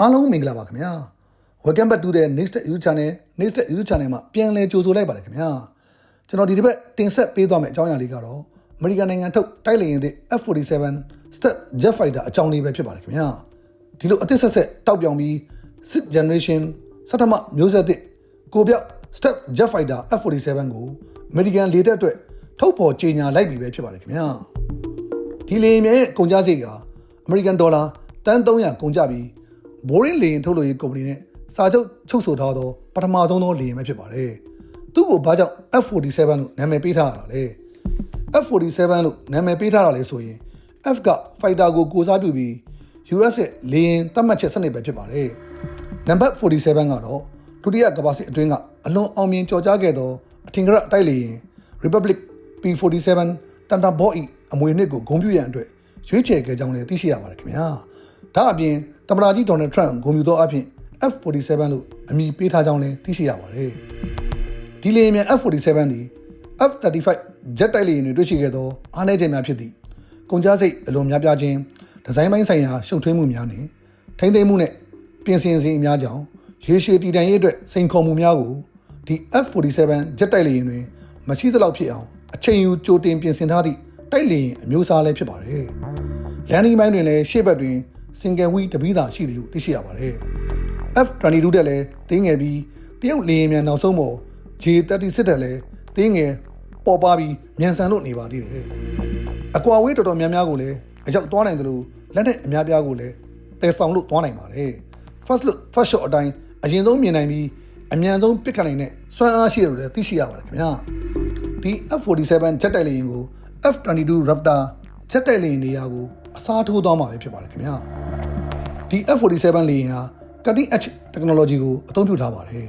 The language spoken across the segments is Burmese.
အားလုံးမင်္ဂလာပါခင်ဗျာ Welcome back to the next YouTube channel next YouTube channel မှာပြန်လည်ကြိုဆိုလိုက်ပါတယ်ခင်ဗျာကျွန်တော်ဒီတစ်ပတ်တင်ဆက်ပေးသွားမယ့်အကြောင်းအရာလေးကတော့အမေရိကန်နိုင်ငံထုတ်တိုက်လေယာဉ်သစ် F47 Step Jet Fighter အကြောင်းလေးပဲဖြစ်ပါတယ်ခင်ဗျာဒီလိုအသစ်ဆက်ဆက်တောက်ပြောင်ပြီး Sixth Generation စတမမျိုးဆက်သစ်ကိုပြောက် Step Jet Fighter F47 ကိုအမေရိကန်လေတပ်အတွက်ထုတ်ဖော်ကြေညာလိုက်ပြီပဲဖြစ်ပါတယ်ခင်ဗျာဒီလေယာဉ်ရဲ့ကုန်ကျစရိတ်ကအမေရိကန်ဒေါ်လာတန်း300ကုန်ကျပြီး Boeing လေယာဉ်ထုတ်လုပ်ရေးကုမ္ပဏီနဲ့စာချုပ်ချုပ်ဆိုထားသောပထမဆုံးသောလေယာဉ်ပဲဖြစ်ပါတယ်။သူ့ကိုဘာကြောင့် F47 လို့နာမည်ပေးထားရတာလဲ။ F47 လို့နာမည်ပေးထားတာလဲဆိုရင် F က fighter ကိုကိုစားပြုပြီး US ရဲ့လေယာဉ်သတ်မှတ်ချက်စနစ်ပဲဖြစ်ပါတယ်။နံပါတ်47ကတော့ဒုတိယကမ္ဘာစစ်အတွင်းကအလွန်အောင်မြင်ကျော်ကြားခဲ့သောအထင်ကရတိုက်လေယာဉ် Republic P47 တန်တာဘော့ဤအမွေနှစ်ကိုဂုဏ်ပြုရန်အတွက်ရွေးချယ်ခဲ့ကြောင်းလည်းသိရှိရပါတယ်ခင်ဗျာဒါအပြင် သမ္မတကြီးဒေါ်နယ်ထရန့်ဂုဏ်ပြုသောအဖြစ် F47 လို့အမည်ပေးထားကြောင်းလည်းသိရှိရပါတယ်ဒီလေယာဉ်မြန် F47 သည် F35 ဂျက်တိုက်လေယာဉ်တွေတွေ့ရှိခဲ့သောအားနည်းချက်များဖြစ်သည့်ကုန်ကျစရိတ်အလွန်များပြားခြင်းဒီဇိုင်းပိုင်းဆိုင်ရာရှုပ်ထွေးမှုများနှင့်ထိမ့်သိမ်းမှုနဲ့ပြင်ဆင်စဉ်အများကြောင့်ရေရှည်တည်တံ့ရေးအတွက်စိန်ခေါ်မှုများကိုဒီ F47 ဂျက်တိုက်လေယာဉ်တွင်မရှိသလောက်ဖြစ်အောင်အချိန်ယူကြိုတင်ပြင်ဆင်ထားသည့်တိုက်လေယာဉ်အမျိုးအစားလည်းဖြစ်ပါတယ်။လန်ဒီပိုင်းတွင်လည်းရှေ့ဘက်တွင် single wheel တပီးသာရှိသည်ဟုသိရှိရပါတယ်။ F22 တက်လည်းတင်းငယ်ပြီးတရုတ်လေယာဉ်မြန်နောက်ဆုံးပေါ် J36 တက်လည်းတင်းငယ်ပေါ်ပါပြီးမြန်ဆန်လို့နေပါသေးတယ်။အကွာဝေးတော်တော်များများကိုလည်းအရောက်သွားနိုင်တယ်လို့လက်နဲ့အများပြားကိုလည်းတည်ဆောင်လို့သွားနိုင်ပါတယ်။ First look first shot အတိုင်းအရင်ဆုံးမြင်နိုင်ပြီးအမြန်ဆုံးပစ်ခတ်နိုင်တဲ့စွမ်းအားရှိတယ်လို့လည်းသိရှိရပါတယ်ခင်ဗျာ။ဒီ F47 ဂျက်တိုက်လေယာဉ်ကို F22 Raptor ဂျက်တိုက်လေယာဉ်နေရာကို အစားထိုးသွားမှာပဲဖြစ်ပါတယ်ခင်ဗျာဒီ F47 လေယာဉ်ဟာ cutting edge technology ကိုအသုံးပြုထားပါတယ်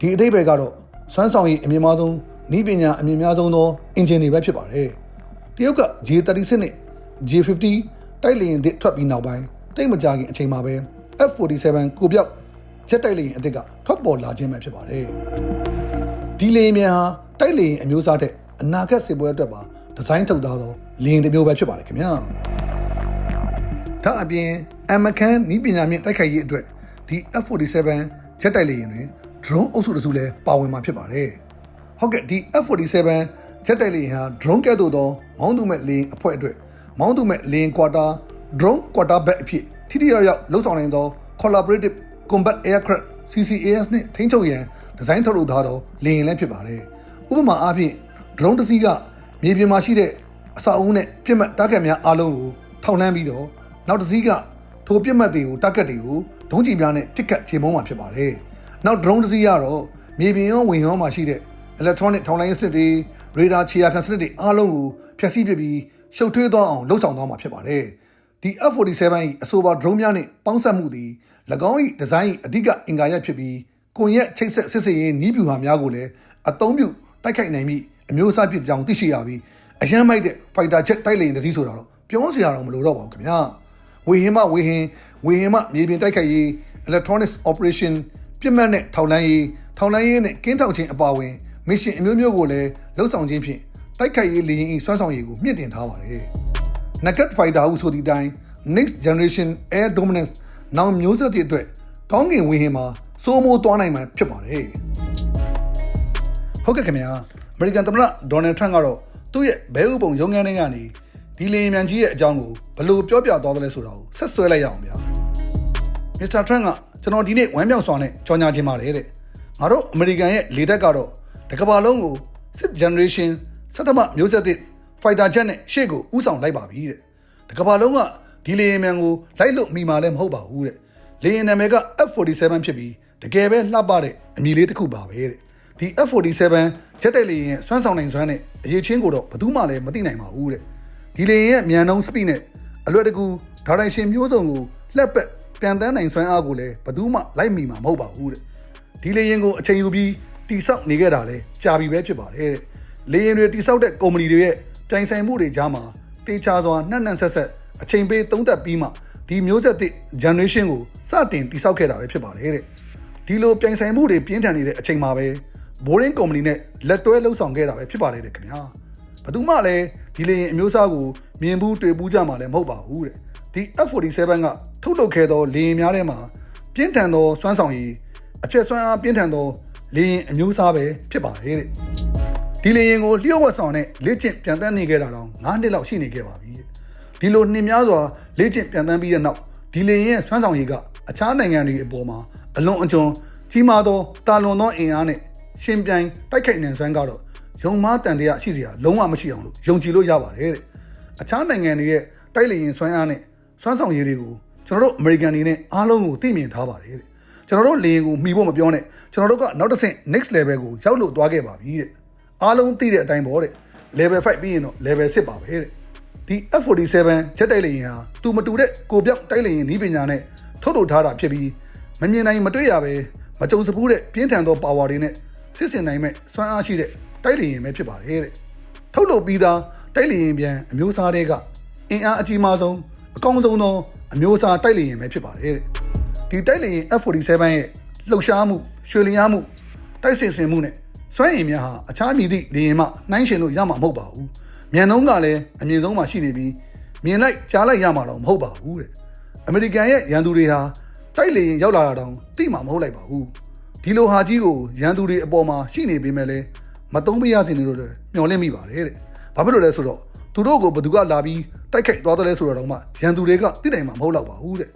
ဒီအသေးပဲကတော့စွမ်းဆောင်ရည်အမြင့်မားဆုံးနည်းပညာအမြင့်များဆုံးသော engine တွေပဲဖြစ်ပါတယ်တရုတ်က J36 နဲ့ J50 တိုက်လေယာဉ်သစ်ထွက်ပြီးနောက်ပိုင်းတိတ်မကြခင်အချိန်မှာပဲ F47 ကိုပြောက်ဂျက်တိုက်လေယာဉ်အသစ်ကထွက်ပေါ်လာခြင်းပဲဖြစ်ပါတယ်ဒီလေယာဉ်မြန်ဟာတိုက်လေယာဉ်အမျိုးအစားတဲ့အနာဂတ်စစ်ပွဲအတွက်ပါဒီဇိုင်းထုတ်သားသောလေယာဉ်တစ်မျိုးပဲဖြစ်ပါတယ်ခင်ဗျာ ဒါအပြင်အမကန်နီးပညာမြင့်တိုက်ခိုက်ရေးအတွက်ဒီ F47 ဂျက်တိုက်လေယာဉ်တွင် drone အုပ်စုတစ်စုလည်းပါဝင်မှာဖြစ်ပါတယ်ဟုတ်ကဲ့ဒီ F47 ဂျက်တိုက်လေယာဉ်ဟာ drone ကဲ့သို့သောမောင်းသူမဲ့လေယာဉ်အဖွဲ့အတွက်မောင်းသူမဲ့လေယာဉ် quarter drone quarter back အဖြစ်ထိထိရောက်ရောက်လှုပ်ဆောင်နိုင်သော collaborative combat aircraft CCAS နဲ့ထိန်းချုပ်ရန်ဒီဇိုင်းထုတ်လုပ်ထားသောလေယာဉ်လည်းဖြစ်ပါတယ်ဥပမာအားဖြင့် drone တစ်စီးကမြေပြင်မှာရှိတဲ့အဆောက်အဦနဲ့ပြစ်မှတ်တားကတ်များအားလုံးကိုထောက်လှမ်းပြီးတော့ နောက်တစ်စီးကထိုပြစ်မှတ်တွေကိုတားကတ်တွေကိုဒုံးကျည်များနဲ့ပစ်ခတ်ချေမှုန်းမှာဖြစ်ပါတယ်။နောက် drone တစ်စီးကတော့မြေပြင်ရောဝင်ရောမှာရှိတဲ့ electronic ထောက်လှမ်းရေးစနစ်တွေ radar ခြေရာခံစနစ်တွေအားလုံးကိုဖျက်ဆီးပစ်ပြီးရှုပ်ထွေးသွားအောင်လှုပ်ဆောင်သွားမှာဖြစ်ပါတယ်။ဒီ F47 ၏အဆိုပါ drone များနှင့်ပေါင်းစပ်မှုသည်၎င်း၏ဒီဇိုင်း၏အဓိကအင်္ဂါရပ်ဖြစ်ပြီးကွန်ရက်ချိတ်ဆက်စစ်စေးရေးနီးဗျူဟာများကိုလည်းအသုံးပြုတိုက်ခိုက်နိုင်ပြီးအမျိုးအစားဖြစ်ကြောင်းသိရှိရပြီးအရန်မိုက်တဲ့ fighter jet တိုက်လေယာဉ်တစ်စီးဆိုတာတော့ပြောစရာတော့မလိုတော့ပါဘူးခင်ဗျာ ဝေဟင်မဝေဟင်ဝေဟင်မမြေပြင်တိုက်ခိုက်ရေး electronics operation ပြစ်မှတ်နဲ့ထောက်လှမ်းရေးထောက်လှမ်းရေးနဲ့ကင်းထောက်ခြင်းအပါအဝင် mission အမျိုးမျိုးကိုလည်းလှုပ်ဆောင်ခြင်းဖြင့်တိုက်ခိုက်ရေးလေယာဉ်၏စွမ်းဆောင်ရည်ကိုမြင့်တင်ထားပါတယ် Nugget Fighter ဟုဆိုသည့်အတိုင်း next generation air dominance နောက်မျိုးဆက်သည့်အတွက်ကောင်းကင်ဝေဟင်မှာစိုးမိုးသွားနိုင်မှာဖြစ်ပါတယ်ဟုတ်ကဲ့ခင်ဗျာအမေရိကန်သမ္မတဒေါ်နယ်ထရန့်ကတော့သူ့ရဲ့ဘဲဥပုံရုံးခန်းထဲကနေ ဒီလေယာဉ်မြန်ကြီးရဲ့အကြောင်းကိုဘယ်လိုပြောပြသွားသလဲဆိုတာကိုဆက်ဆွဲလိုက်ရအောင်ဗျာမစ္စတာထရန့်ကကျွန်တော်ဒီနေ့ဝမ်းမြောက်စွာနဲ့ကြော်ညာခြင်းပါတယ်တဲ့ငါတို့အမေရိကန်ရဲ့လေတပ်ကတော့တကမ္ဘာလုံးကို sixth generation စက်တမမျိုးဆက်သစ် fighter jet နဲ့ရှေ့ကိုဥဆောင်လိုက်ပါပြီတဲ့တကမ္ဘာလုံးကဒီလေယာဉ်မြန်ကိုလိုက်လို့မိမှာလည်းမဟုတ်ပါဘူးတဲ့လေယာဉ်နာမည်က F47 ဖြစ်ပြီးတကယ်ပဲလှပတဲ့အမည်လေးတစ်ခုပါပဲတဲ့ဒီ F47 ဂျက်တိုက်လေယာဉ်စွမ်းဆောင်နိုင်စွမ်းနဲ့အရေးချင်းကိုတော့ဘယ်သူမှလည်းမသိနိုင်ပါဘူးတဲ့ ဒီလေယာဉ်ရဲ့မြန်နှုန်း speed နဲ့အလွယ်တကူဒါရိုင်ရှင်မျိုးစုံကိုလှက်ပက်ပြန်တန်းနိုင်စွမ်းအားကိုလည်းဘယ်သူမှလိုက်မိမှာမဟုတ်ပါဘူးတဲ့ဒီလေယာဉ်ကိုအချိန်ယူပြီးတိဆောက်နေခဲ့တာလဲကြာပြီပဲဖြစ်ပါတယ်တဲ့လေယာဉ်တွေတိဆောက်တဲ့ကုမ္ပဏီတွေရဲ့ပြိုင်ဆိုင်မှုတွေကြားမှာတေချာစွာနှံ့နှံ့ဆက်ဆက်အချိန်ပေးသုံးသပ်ပြီးမှဒီမျိုးဆက်သစ် generation ကိုစတင်တိဆောက်ခဲ့တာပဲဖြစ်ပါတယ်တဲ့ဒီလိုပြိုင်ဆိုင်မှုတွေပြင်းထန်နေတဲ့အချိန်မှာပဲ Boring Company နဲ့လက်တွဲလှုပ်ဆောင်ခဲ့တာပဲဖြစ်ပါတယ်တဲ့ခင်ဗျာ ဘယ်သူမှလည်းဒီလေရင်အမျိုးအစားကိုမြင်ဘူးတွေ့ဘူးကြမှာလည်းမဟုတ်ပါဘူးတဲ့ဒီ F47 ကထုတ်လုပ်ခဲ့သောလေရင်များထဲမှာပြင်းထန်သောစွမ်းဆောင်ရည်အဖြစ်စွမ်းအားပြင်းထန်သောလေရင်အမျိုးအစားပဲဖြစ်ပါတယ်တဲ့ဒီလေရင်ကိုလျှို့ဝှက်ဆောင်နဲ့လေ့ကျင့်ပြန်တန်းနေခဲ့တာတော့9နှစ်လောက်ရှိနေခဲ့ပါပြီတဲ့ဒီလိုနှစ်များစွာလေ့ကျင့်ပြန်တန်းပြီးတဲ့နောက်ဒီလေရင်ရဲ့စွမ်းဆောင်ရည်ကအခြားနိုင်ငံတွေအပေါ်မှာအလွန်အကျွံကြီးမားသောတာလွန်သောအင်အားနဲ့ရှင်ပြိုင်တိုက်ခိုက်နိုင်စွမ်းကတော့ ယုံမားတန်တရားရှိစရာလုံးဝမရှိအောင်လို့ယုံကြည်လို့ရပါတယ်တဲ့အခြားနိုင်ငံတွေရဲ့တိုက်လေရင်စွမ်းအားနဲ့စွမ်းဆောင်ရည်တွေကိုကျွန်တော်တို့အမေရိကန်တွေနဲ့အားလုံးကိုသိမြင်ထားပါတယ်တဲ့ကျွန်တော်တို့လေရင်ကိုမှီဖို့မပြောနဲ့ကျွန်တော်တို့ကနောက်တစ်ဆင့် next level ကိုရောက်လို့သွားခဲ့ပါပြီတဲ့အားလုံးသိတဲ့အတိုင်းပေါ့တဲ့ level 5ပြီးရင်တော့ level 6ပါပဲတဲ့ဒီ F47 ဂျက်တိုက်လေရင်ဟာသူမတူတဲ့ကိုပြောက်တိုက်လေရင်နီးပညာနဲ့ထုတ်ထုတ်ထားတာဖြစ်ပြီးမမြင်နိုင်မတွေ့ရပဲမကြုံစဘူးတဲ့ပြင်းထန်သော power တွေနဲ့စစ်စင်နိုင်မဲ့စွမ်းအားရှိတဲ့ တိုက်လေရင်ပဲဖြစ်ပါတယ်တဲ့ထုတ်လုပ်ပြီးသားတိုက်လေရင်ပြန်အမျိုးအစားတွေကအင်အားအကြီးမားဆုံးအကောင်းဆုံးသောအမျိုးအစားတိုက်လေရင်ပဲဖြစ်ပါတယ်တဲ့ဒီတိုက်လေရင် F47 ရဲ့လှုပ်ရှားမှုရွှေလျားမှုတိုက်စင်စင်မှုနဲ့စွမ်းရည်များဟာအခြားမည်သည့်လေရင်မှနှိုင်းရှင်လို့ရမှာမဟုတ်ပါဘူးမြန်နှုံးကလည်းအမြင့်ဆုံးမှာရှိနေပြီးမြင်လိုက်ကြားလိုက်ရမှာတော့မဟုတ်ပါဘူးတဲ့အမေရိကန်ရဲ့ရန်သူတွေဟာတိုက်လေရင်ရောက်လာတာတောင်သိမှာမဟုတ်လိုက်ပါဘူးဒီလိုဟာကြီးကိုရန်သူတွေအပေါ်မှာရှိနေပေမဲ့လည်း မတုံးမရစင်နေလို့လည်းမျောလင့်မိပါတယ်တဲ့ဘာဖြစ်လို့လဲဆိုတော့သူတို့ကိုဘသူကလာပြီးတိုက်ခိုက်သွားတယ်လဲဆိုတော့မှရန်သူတွေကသိနိုင်မှာမဟုတ်တော့ပါဘူးတဲ့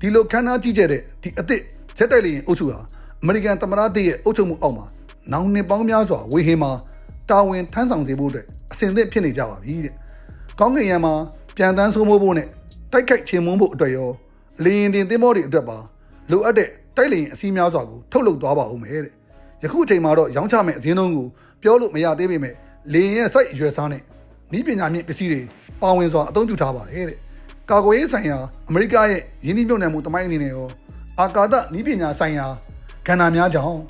ဒီလိုခန်းနာကြီးကျက်တဲ့ဒီအစ်စ်ချက်တိုက်လေရင်အုပ်စုဟာအမေရိကန်သမ္မတတရဲ့အုပ်ချုပ်မှုအောက်မှာနောင်နှစ်ပေါင်းများစွာဝေဟင်မှာတာဝန်ထမ်းဆောင်စေဖို့အတွက်အစဉ်အသင့်ဖြစ်နေကြပါပြီတဲ့ကောင်းကင်ယံမှာပြန်တန်းဆိုးမိုးဖို့နဲ့တိုက်ခိုက်ချေမွန်းဖို့အတွက်ရောလေရင်တင်သင်းမောတွေအတွက်ပါလိုအပ်တဲ့တိုက်လေရင်အစည်းများစွာကိုထုတ်လုပ်သွားပါဦးမယ်တဲ့ယခုအချိန်မှာတော့ရောင်းချမဲ့အစင်းလုံးကို ပြောလို့မရသေးပေမဲ့လေရင်ရဲ့စိုက်အရွယ်စားနဲ့ဤပညာမြင့်ပစ္စည်းတွေပါဝင်စွာအသုံးပြုထားပါတယ်တဲ့ကာကွယ်ရေးဆိုင်ရာအမေရိကရဲ့ရင်းနှီးမြှုပ်နှံမှုတမိုင်းအနေနဲ့ရောအာကာသဤပညာဆိုင်ရာကဏ္ဍများကြောင့်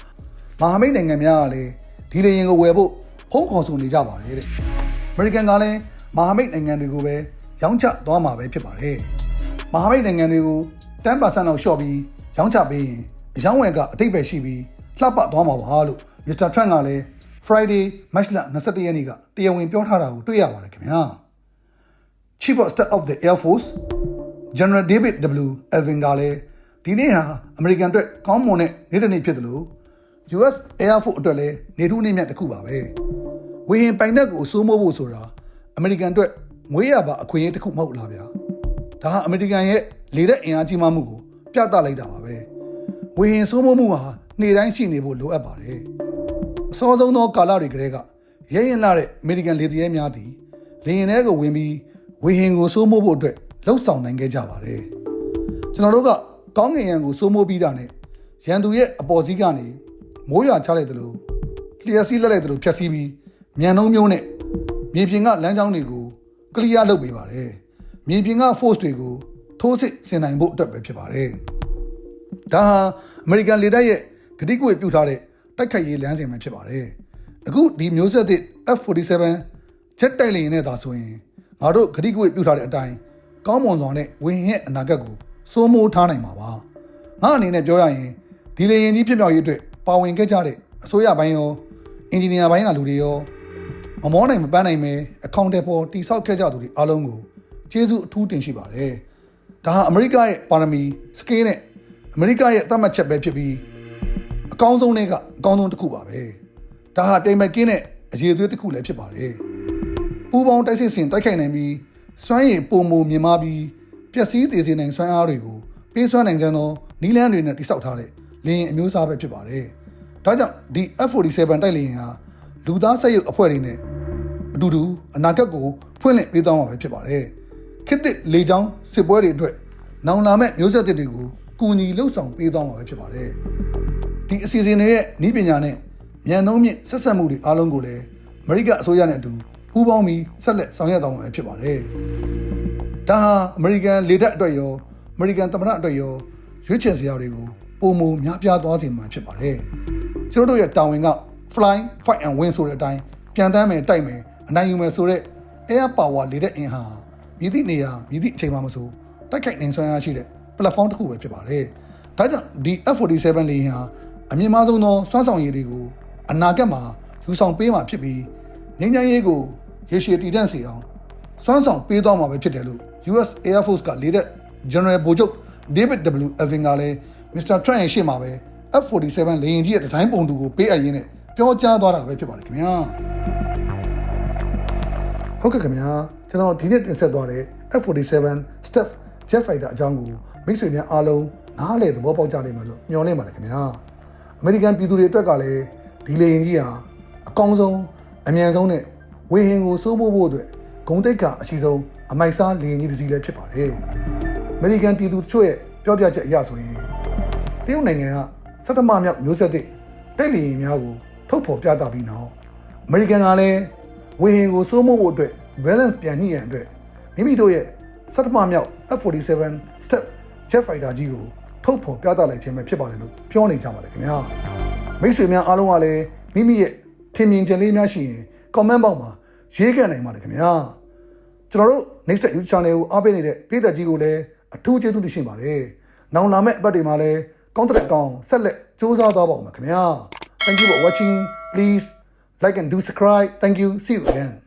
မဟာမိတ်နိုင်ငံများကလည်းဒီလေရင်ကိုဝယ်ဖို့ဖုံးခေါ်ဆိုနေကြပါတယ်တဲ့အမေရိကန်ကလည်းမဟာမိတ်နိုင်ငံတွေကိုပဲရောင်းချသွားမှာပဲဖြစ်ပါတယ်မဟာမိတ်နိုင်ငံတွေကို10%လောက်လျှော့ပြီးရောင်းချပေးရင်အယောင်းဝယ်ကအတိတ်ပဲရှိပြီးလှပသွားမှာပါလို့ Mr. Trump ကလည်း Friday မတ်လ21ရက်နေ့ကတရားဝင်ပြောထားတာကိုတွေ့ရပါတယ်ခင်ဗျာ Chief of Staff of the Air Force General David W. Evin ကလည်းဒီနေ့ဟာအမေရိကန်အတွက်ကောင်းမွန်တဲ့နေ့တစ်နေ့ဖြစ်တယ်လို့ US Air Force အတွက်လည်းနေထူးနေ့မြတ်တစ်ခုပါပဲဝေဟင်ပိုင်နက်ကိုစိုးမိုးဖို့ဆိုတာအမေရိကန်အတွက်ငွေရပါအခွင့်အရေးတစ်ခုမဟုတ်လားဗျာဒါဟာအမေရိကန်ရဲ့လေတဲ့အင်အားကြီးမားမှုကိုပြသလိုက်တာပါပဲဝေဟင်စိုးမိုးမှုဟာနေ့တိုင်းရှိနေဖို့လိုအပ်ပါတယ် အစောဆုံးသောကာလတွေကတည်းကရဲရင်လာတဲ့အမေရိကန်လေတရဲများသည်လေရင်ထဲကိုဝင်ပြီးဝေဟင်ကိုစိုးမိုးဖို့အတွက်လှုပ်ဆောင်နိုင်ခဲ့ကြပါတယ်ကျွန်တော်တို့ကကောင်းကင်ယံကိုစိုးမိုးပြီးတာနဲ့ရန်သူရဲ့အပေါ်စီးကနေမိုးရွာချလိုက်တယ်လို့လျှက်စီးလက်လိုက်တယ်လို့ဖြတ်စီးပြီးမြန်နှုံးမျိုးနဲ့မြေပြင်ကလမ်းကြောင်းတွေကိုကလီးယားလုပ်ပေးပါတယ်မြေပြင်က force တွေကိုထိုးစစ်ဆင်နိုင်ဖို့အတွက်ပဲဖြစ်ပါတယ်ဒါဟာအမေရိကန်လေတပ်ရဲ့ဂတိကွေပြုထားတဲ့ တိုက်ခိုက်ရေးလမ်းစဉ်ပဲဖြစ်ပါတယ်အခုဒီမျိုးဆက်သစ် F47 ဂျက်တိုက်လေယာဉ်နဲ့သာဆိုရင်ငါတို့ဂတိကွေပြုထားတဲ့အတိုင်းကောင်းမွန်စွာနဲ့ဝင်းရဲ့အနာဂတ်ကိုစိုးမိုးထားနိုင်မှာပါငါအနေနဲ့ပြောရရင်ဒီလေယာဉ်ကြီးဖြစ်မြောက်ရေးအတွက်ပါဝင်ခဲ့ကြတဲ့အစိုးရပိုင်းရောအင်ဂျင်နီယာပိုင်းကလူတွေရောမမောနိုင်မပန်းနိုင်ပဲအကောင့်တွေပေါ်တိဆောက်ခဲ့ကြသူတွေအားလုံးကိုကျေးဇူးအထူးတင်ရှိပါတယ်ဒါဟာအမေရိကရဲ့ပါရမီစကေးနဲ့အမေရိကရဲ့သတ်မှတ်ချက်ပဲဖြစ်ပြီး အကောင်းဆုံးတွေကအကောင်းဆုံးတစ်ခုပါပဲဒါဟာတိမ်မကင်းတဲ့အရေးအသွေးတစ်ခုလည်းဖြစ်ပါတယ်ပူပေါင်းတိုက်စစ်ဆင်တိုက်ခိုက်နိုင်ပြီးစွမ်းရည်ပုံမမြင်မာပြီးပျက်စီးတည်စေနိုင်စွမ်းအားတွေကိုပေးစွမ်းနိုင်ကြသောနီလန်းတွေနဲ့တိစောက်ထားတဲ့လင်းအမျိုးအစားပဲဖြစ်ပါတယ်ဒါကြောင့်ဒီ F47 တိုက်လေယာဉ်ဟာလူသားစက်ရုပ်အဖွဲ့တွေနဲ့အတူတူအနာဂတ်ကိုဖွင့်လှစ်ပေးသွားမှာပဲဖြစ်ပါတယ်ခေတ်သစ်လေချောင်းစစ်ပွဲတွေအတွက်နောင်လာမဲ့မျိုးဆက်သစ်တွေကိုကူညီလှုပ်ဆောင်ပေးသွားမှာပဲဖြစ်ပါတယ် ဒီအစီအစဉ်တွေရဲ့ဤပညာနဲ့မြန်နှုံးမြင့်ဆက်ဆက်မှုတွေအားလုံးကိုလည်းအမေရိကအစိုးရနဲ့အတူပူးပေါင်းပြီးဆက်လက်ဆောင်ရွက်သွားမှာပဲဖြစ်ပါတယ်ဒါဟာအမေရိကန်လေတပ်အတွက်ရောအမေရိကန်သမ္မတအတွက်ရောရွေးချယ်စရာတွေကိုပုံမများပြားသွားစေမှာဖြစ်ပါတယ်ကျွန်တော်တို့ရဲ့တာဝန်က fly fight and win ဆိုတဲ့အတိုင်းပြန်တမ်းမယ်တိုက်မယ်အနိုင်ယူမယ်ဆိုတဲ့ air power လေတဲ့အင်ဟာမြည်သည့်နေရာမြည်သည့်အချိန်မှမဆိုတိုက်ခိုက်နိုင်စွမ်းအားရှိတဲ့ platform တစ်ခုပဲဖြစ်ပါတယ်။ဒါကြောင့်ဒီ F47 လေယာဉ်ဟာ အမြင့်မားဆုံးသောစွမ်းဆောင်ရည်တွေကိုအနာဂတ်မှာယူဆောင်ပေးမှာဖြစ်ပြီးငြိမ်းချမ်းရေးကိုရေရှည်တည်တံ့စေအောင်စွမ်းဆောင်ပေးသွားမှာပဲဖြစ်တယ်လို့ US Air Force ကလေတဲ့ General ဗိုလ်ချုပ် David W. Evin ကလည်း Mr. Trump ရဲ့ရှေ့မှာပဲ F47 လေယာဉ်ကြီးရဲ့ဒီဇိုင်းပုံတူကိုပေးအပ်ရင်းနဲ့ပြောကြားသွားတာပဲဖြစ်ပါတယ်ခင်ဗျာဟုတ်ကဲ့ခင်ဗျာကျွန်တော်ဒီနေ့တင်ဆက်သွားတဲ့ F47 Step Jet Fighter အကြောင်းကိုမိတ်ဆွေများအားလုံးနားလည်သဘောပေါက်ကြလိမ့်မယ်လို့မျှော်လင့်ပါတယ်ခင်ဗျာ အမေရိကန်ပြည်သူတွေအတွက်ကလည်းဒီလေယာဉ်ကြီးဟာအကောင်းဆုံးအမြန်ဆုံးနဲ့ဝေဟင်ကိုစိုးမိုးဖို့အတွက်ဂုံတိတ်ကအရှိဆုံးအမိုက်စားလေယာဉ်ကြီးတစ်စီးလည်းဖြစ်ပါတယ်အမေရိကန်ပြည်သူတို့ရဲ့ပြောပြချက်အရဆိုရင်တရုတ်နိုင်ငံကစက်တမမြောက်မျိုးဆက်သစ်တိုက်လေယာဉ်များကိုထုတ်ဖော်ပြသပြီးနောက်အမေရိကန်ကလည်းဝေဟင်ကိုစိုးမိုးဖို့အတွက် balance ပြန်ညှိရန်အတွက်မိမိတို့ရဲ့စက်တမမြောက် F47 step jet fighter ကြီးကို ထုတ်ဖော်ပြသလိုက်ခြင်းပဲဖြစ်ပါတယ်လို့ပြောနေကြပါတယ်ခင်ဗျာမိတ်ဆွေများအားလုံးကလည်းမိမိရဲ့ထင်မြင်ချက်လေးများရှိရင် comment box မှာရေးခဲ့နိုင်ပါတယ်ခင်ဗျာကျွန်တော်တို့ next YouTube channel ကိုအားပေးနေတဲ့ပြည်သက်ကြီးကိုလည်းအထူးကျေးဇူးတင်ရှိပါတယ်။နောက်လာမယ့်အပတ်တွေမှာလည်းကောင်းတဲ့အကောင်ဆက်လက်စူးစမ်းသွားပါဦးမယ်ခင်ဗျာ။ Thank you for watching. Please like and do subscribe. Thank you. See you again.